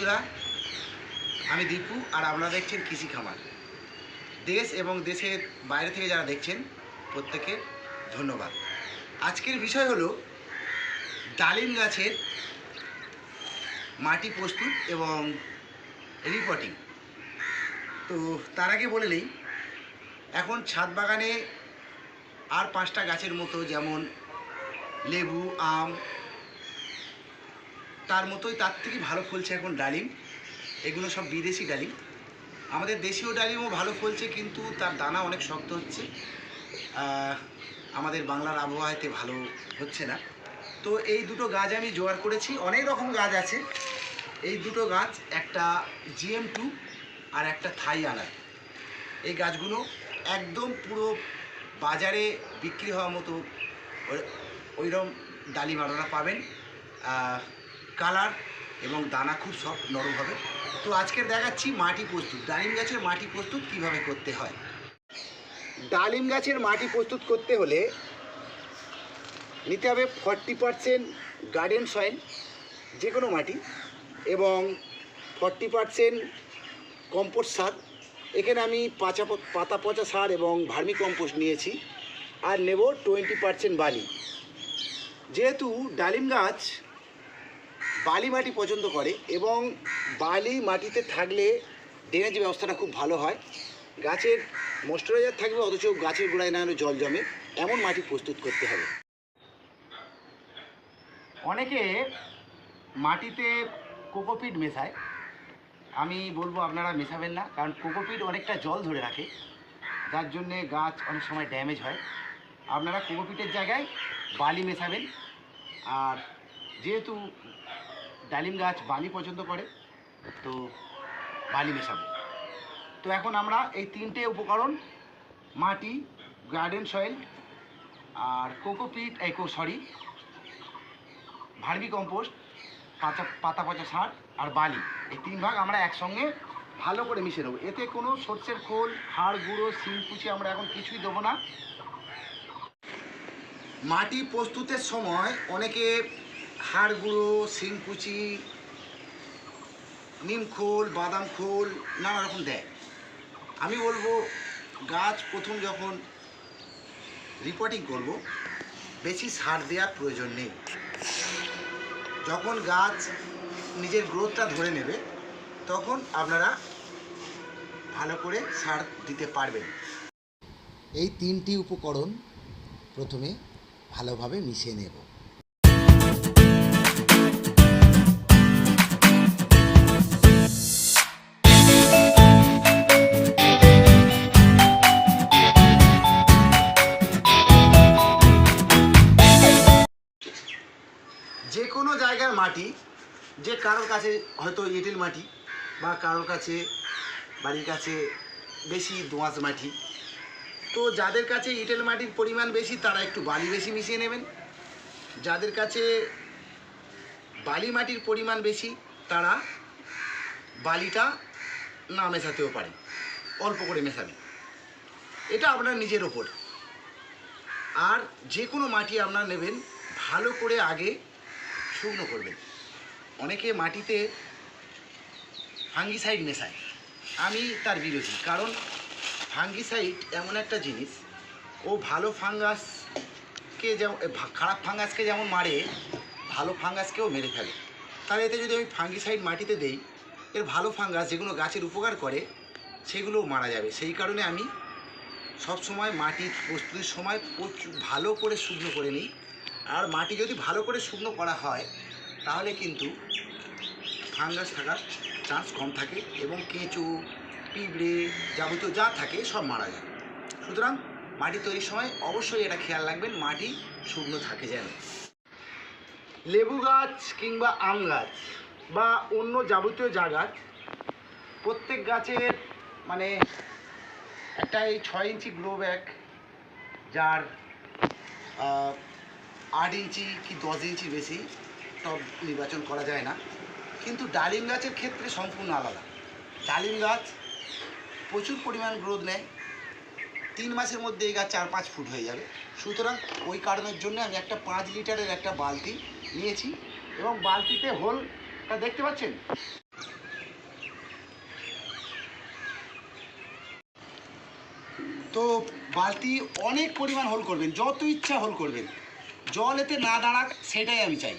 বন্ধুরা, আমি দীপু আর আপনারা দেখছেন কৃষি খামার। দেশ এবং দেশের বাইরে থেকে যারা দেখছেন, প্রত্যেকে ধন্যবাদ। আজকের বিষয় হলো ডালিম গাছের মাটি প্রস্তুত এবং রিপোর্টিং তো তার আগে বলে নেই, এখন ছাদ বাগানে আর পাঁচটা গাছের মতো যেমন লেবু, আম তার মতোই তার থেকে ভালো ফলছে এখন ডালিম। এগুলো সব বিদেশি ডালিম। আমাদের দেশীয় ডালিমও ভালো ফলছে, কিন্তু তার দানা অনেক শক্ত হচ্ছে। আমাদের বাংলার আবহাওয়াতে ভালো হচ্ছে না। তো এই দুটো গাছ আমি জোগাড় করেছি। অনেক রকম গাছ আছে। এই দুটো গাছ, একটা জিএম টু আর একটা থাই আনার। এই গাছগুলো একদম পুরো বাজারে বিক্রি হওয়ার মতো ওই- ওইরকম ডালিম আপনারা পাবেন। কালার এবং দানা খুব সফট নরম হবে। তো আজকে দেখাচ্ছি মাটি প্রস্তুত। ডালিম গাছের মাটি প্রস্তুত কীভাবে করতে হয়? ডালিম গাছের মাটি প্রস্তুত করতে হলে নিতে হবে ফর্টি পারসেন্ট গার্ডেন সয়েল যে কোনো মাটি, এবং ফর্টি পারসেন্ট কম্পোস্ট সার। এখানে আমি পাচা পাতা পচা সার এবং ভার্মি কম্পোস্ট নিয়েছি আর নেব টোয়েন্টি পারসেন্ট বালি। যেহেতু ডালিম গাছ বালি মাটি পছন্দ করে এবং বালি মাটিতে থাকলে ড্রেনেজ ব্যবস্থাটা খুব ভালো হয়। গাছের ময়েশ্চারাইজার থাকবে, অথচ গাছের গোড়ায় না হলে জল জমে। এমন মাটি প্রস্তুত করতে হবে। অনেকে মাটিতে কোকোপিট মেশায়। আমি বলব আপনারা মেশাবেন না, কারণ কোকোপিট অনেকটা জল ধরে রাখে। যার জন্যে গাছ অনেক সময় ড্যামেজ হয়। আপনারা কোকোপিটের জায়গায় বালি মেশাবেন। আর যেহেতু ডালিম গাছ বালি পছন্দ করে, তো বালি মেশাবো। তো এখন আমরা এই তিনটে উপকরণ, মাটি গার্ডেন সয়েল আর কোকোপিট এই সরি ভার্মি কম্পোস্ট পাতা পাতা পচা সার আর বালি। এই তিন ভাগ আমরা একসঙ্গে ভালো করে মিশে নেব। এতে কোনো সর্ষের খোল, হাড় গুঁড়ো শিং কুচি আমরা এখন কিছুই দেবো না। মাটি প্রস্তুতের সময় অনেকে হাড় গুঁড়ো শিং কুচি নিম খোল, বাদাম খোল, নানা রকম দেয়। আমি বলব, গাছ প্রথম যখন রিপোর্টিং করব, বেশি সার দেওয়ার প্রয়োজন নেই। যখন গাছ নিজের গ্রোথটা ধরে নেবে, তখন আপনারা ভালো করে সার দিতে পারবেন। এই তিনটি উপকরণ প্রথমে ভালোভাবে মিশিয়ে নেব। যে কারোর কাছে হয়তো এঁটেল মাটি বা কারোর কাছে বাড়ির কাছে বেশি দোঁয়াশ মাটি, তো যাদের কাছে এঁটেল মাটির পরিমাণ বেশি, তারা একটু বালি বেশি মিশিয়ে নেবেন। যাদের কাছে বালি মাটির পরিমাণ বেশি, তারা বালিটা না মেশাতেও পারে অল্প করে মেশাবেন। এটা আপনার নিজের ওপর। আর যে কোনো মাটি আপনার নেবেন, ভালো করে আগে শুকনো করবেন। অনেকে মাটিতে ফাঙ্গিসাইড মেশায়। আমি তার বিরোধী, কারণ ফাঙ্গিসাইড এমন একটা জিনিস, ও ভালো ফাঙ্গাসকে যেমন খারাপ ফাঙ্গাসকে যেমন মারে, ভালো ফাঙ্গাসকেও মেরে ফেলে। তাহলে এতে যদি আমি ফাঙ্গিসাইড মাটিতে দেই, এর ভালো ফাঙ্গাস যেগুলো গাছের উপকার করে, সেগুলোও মারা যাবে। সেই কারণে আমি সব সময় মাটি প্রস্তুতির সময় ভালো করে শুকনো করে নিই। আর মাটি যদি ভালো করে শুকনো করা হয় তাহলে কিন্তু ফাঙ্গাস থাকার চান্স কম থাকে এবং কেঁচো, পিঁপড়ে যাবতীয় যা থাকে সব মারা যায়। সুতরাং মাটি তৈরির সময় অবশ্যই এটা খেয়াল রাখবেন, মাটি শুকনো থাকে যেন। লেবু গাছ কিংবা আম গাছ বা অন্য যাবতীয় যা গাছ, প্রত্যেক গাছের মানে একটা এই ছয় ইঞ্চি গ্লো ব্যাগ, যার আট ইঞ্চি কি দশ ইঞ্চি বেশি টব নির্বাচন করা যায় না। কিন্তু ডালিম গাছের ক্ষেত্রে সম্পূর্ণ আলাদা। ডালিম গাছ প্রচুর পরিমাণ গ্রোথ নেয়। তিন মাসের মধ্যে এই গাছ চার পাঁচ ফুট হয়ে যাবে। সুতরাং ওই কারণের জন্য আমি একটা পাঁচ লিটারের একটা বালতি নিয়েছি এবং বালতিতে হোলটা দেখতে পাচ্ছেন? তো বালতি অনেক পরিমাণ হোল করবেন, যত ইচ্ছা হোল করবেন। জল এতে না দাঁড়াক, সেটাই আমি চাই।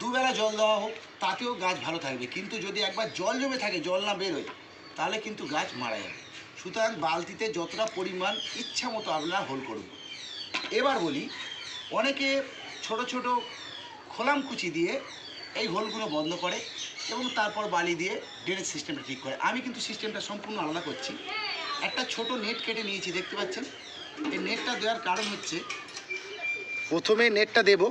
দুবেলা জল দেওয়া হোক, তাতেও গাছ ভালো থাকবে। কিন্তু যদি একবার জল জমে থাকে, জল না বেরোয়, তাহলে কিন্তু গাছ মারা যাবে। সুতরাং বালতিতে যতটা পরিমাণ ইচ্ছা মতো আপনারা হোল করুন। এবার বলি, অনেকে ছোট ছোট খোলাম কুচি দিয়ে এই হোলগুলো বন্ধ করে এবং তারপর বালি দিয়ে ড্রেনেজ সিস্টেমটা ঠিক করে। আমি কিন্তু সিস্টেমটা সম্পূর্ণ আলাদা করছি। একটা ছোট নেট কেটে নিয়েছি, দেখতে পাচ্ছেন? এই নেটটা দেওয়ার কারণ হচ্ছে, প্রথমে নেটটা দেব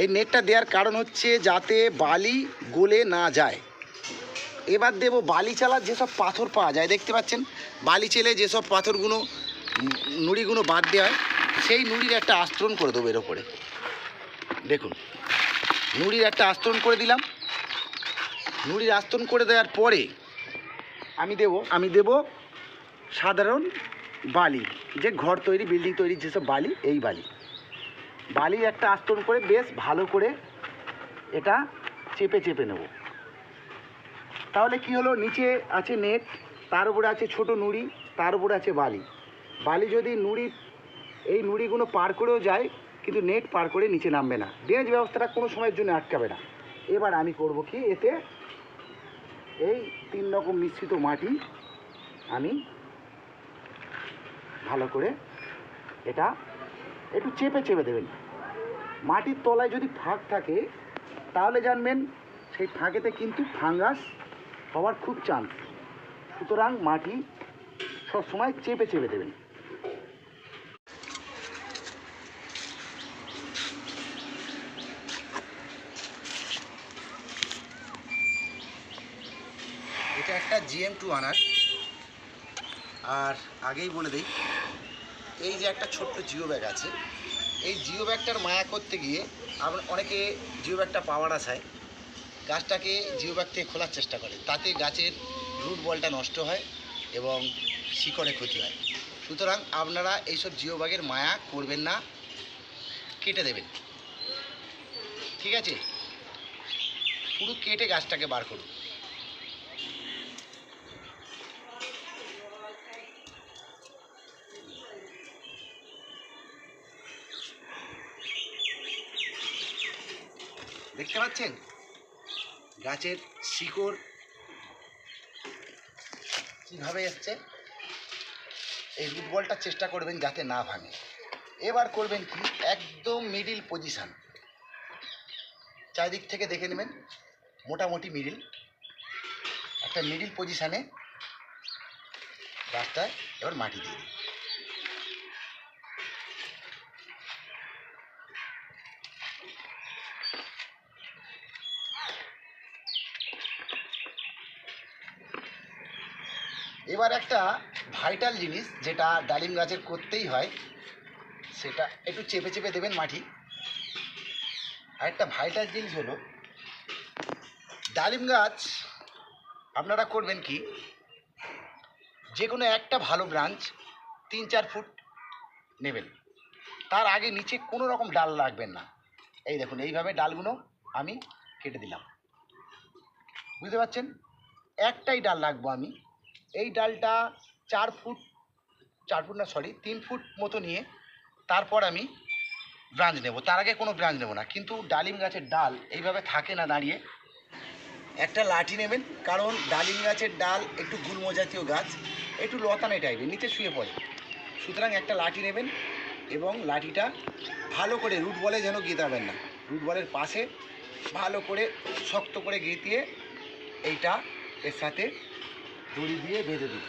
এই নেটটা দেওয়ার কারণ হচ্ছে যাতে বালি গলে না যায়। এবার দেব বালি চালার যেসব পাথর পাওয়া যায়, দেখতে পাচ্ছেন? বালি চেলে যেসব পাথরগুলো নুড়িগুলো বাদ দেওয়া হয়, সেই নুড়ির একটা আস্তরণ করে দেবো এর ওপরে। দেখুন, নুড়ির একটা আস্তরণ করে দিলাম। নুড়ির আস্তরণ করে দেওয়ার পরে আমি দেব আমি দেব সাধারণ বালি, যে ঘর তৈরি বিল্ডিং তৈরি যেসব বালি, এই বালি। বালি একটা আস্তরণ করে বেশ ভালো করে এটা চেপে চেপে নেব। তাহলে কি হলো? নিচে আছে নেট, তার উপরে আছে ছোট নুড়ি, তার উপরে আছে বালি। বালি যদি নুড়ি, এই নুড়িগুলো পার করেও যায়, কিন্তু নেট পার করে নিচে নামবে না। ড্রেনেজ ব্যবস্থাটা কোনো সময়ের জন্য আটকাবে না। এবার আমি করব কি? এতে এই তিন রকম মিশ্রিত মাটি আমি ভালো করে এটা একটু চেপে চেপে দেবেন। মাটির তলায় যদি ফাঁক থাকে, তাহলে জানবেন সেই ফাঁকেতে কিন্তু ফাঙ্গাস হওয়ার খুব চান্স সুতরাং মাটি সবসময় চেপে চেপে দেবেন। এটা একটা জিএম টু আনার। আর আগেই বলে দিই, এই যে একটা ছোট্ট জিও ব্যাগ আছে এই জিও ব্যাগটার মায়া করতে গিয়ে আমরা অনেকে জিও ব্যাগটা পাওয়ার আশায় গাছটাকে জিও ব্যাগ থেকে খোলার চেষ্টা করে। তাতে গাছের রুট বলটা নষ্ট হয় এবং শিকড়ে ক্ষতি হয়। সুতরাং আপনারা এইসব জিও ব্যাগের মায়া করবেন না, কেটে দেবেন। ঠিক আছে? পুরো কেটে গাছটাকে বার করুন। দেখতে পাচ্ছেন? গাছের শিকড় কীভাবে এসছে? এই রুট বলটার চেষ্টা করবেন যাতে না ভাঙে। এবার করবেন কি? একদম মিডিল পজিশান চারিদিক থেকে দেখে নেবেন। মোটামুটি মিডিল একটা মিডিল পজিশানে গাছটায় এবার মাটি দিয়ে দিন। এবার একটা ভাইটাল জিনিস যেটা ডালিম গাছের করতেই হয়, সেটা একটু চেপে চেপে দেবেন মাটি। আর একটা ভাইটাল জিনিস হলো, ডালিম গাছ আপনারা করবেন কি যে কোনো একটা ভালো ব্রাঞ্চ তিন চার ফুট নেবেন। তার আগে নিচে কোনো রকম ডাল রাখবেন না। এই দেখুন, এইভাবে ডালগুলো আমি কেটে দিলাম। বুঝতে পারছেন? একটাই ডাল রাখব আমি। এই ডালটা চার ফুট চার ফুট না সরি তিন ফুট মতো নিয়ে তারপর আমি ব্রাঞ্চ নেব। তার আগে কোনো ব্রাঞ্চ নেব না, কিন্তু ডালিম গাছের ডাল এইভাবে থাকে না দাঁড়িয়ে। একটা লাঠি নেবেন, কারণ ডালিম গাছের ডাল একটু গুল্ম জাতীয় গাছ, একটু লতানে টাইপের নিচে শুয়ে পড়ে। সুতরাং একটা লাঠি নেবেন এবং লাঠিটা ভালো করে রুট বলে যেন গেঁতাবেন না। রুট বলের পাশে ভালো করে শক্ত করে গেঁথিয়ে এইটা এর সাথে দড়ি দিয়ে বেঁধে দিই।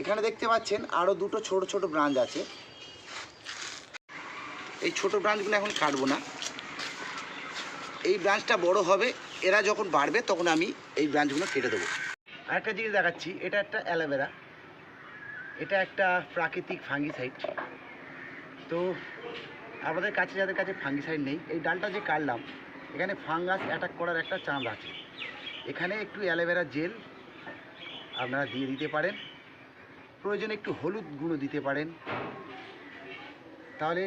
এখানে দেখতে পাচ্ছেন আরও দুটো ছোট ছোট ব্রাঞ্চ আছে। এই ছোট ব্রাঞ্চগুলো এখন কাটবো না। এই ব্রাঞ্চটা বড় হবে, এরা যখন বাড়বে তখন আমি এই ব্রাঞ্চগুলো কেটে দেবো। আরেকটা জিনিস দেখাচ্ছি, এটা একটা অ্যালোভেরা। এটা একটা প্রাকৃতিক ফাঙ্গিসাইড। তো আমাদের কাছে যাদের কাছে ফাঙ্গিসাইড নেই, এই ডালটা যে কাটলাম, এখানে ফাঙ্গাস অ্যাটাক করার একটা চান্স আছে। এখানে একটু অ্যালোভেরা জেল আপনারা দিয়ে দিতে পারেন। প্রয়োজনে একটু হলুদ গুঁড়ো দিতে পারেন। তাহলে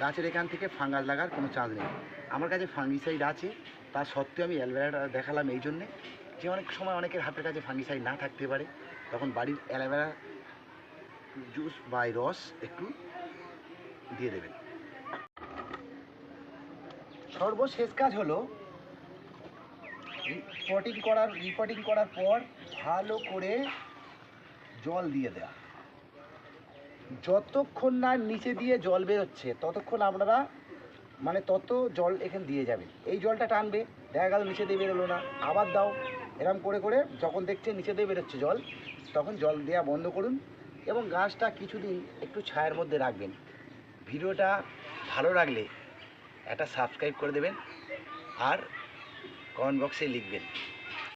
গাছের এখান থেকে ফাঙ্গাস লাগার কোনো চান্স নেই। আমার কাছে ফাঙ্গিসাইড আছে, তা সত্ত্বেও আমি অ্যালোভেরাটা দেখালাম এই জন্যে যে অনেক সময় অনেকের হাতের কাছে ফাঙ্গিসাইড না থাকতে পারে। তখন বাড়ির অ্যালোভেরা জুস বাই রস একটু দিয়ে দেবেন। সর্বশেষ কাজ হলো রিপোর্টিং করার রিপোর্টিং করার পর ভালো করে জল দিয়ে দেওয়া যতক্ষণ না নিচে দিয়ে জল বেরোচ্ছে, ততক্ষণ আপনারা মানে তত জল এখানে দিয়ে যাবেন এই জলটা টানবে, দেখা গেল নিচে দিয়ে বেরোলো না, আবার দাও। এরম করে করে যখন দেখছে নিচে দিয়ে বেরোচ্ছে জল, তখন জল দেওয়া বন্ধ করুন এবং গাছটা কিছুদিন একটু ছায়ার মধ্যে রাখবেন। ভিডিওটা ভালো লাগলে একটা সাবস্ক্রাইব করে দেবেন। আর কমেন্ট বক্সে লিখবেন।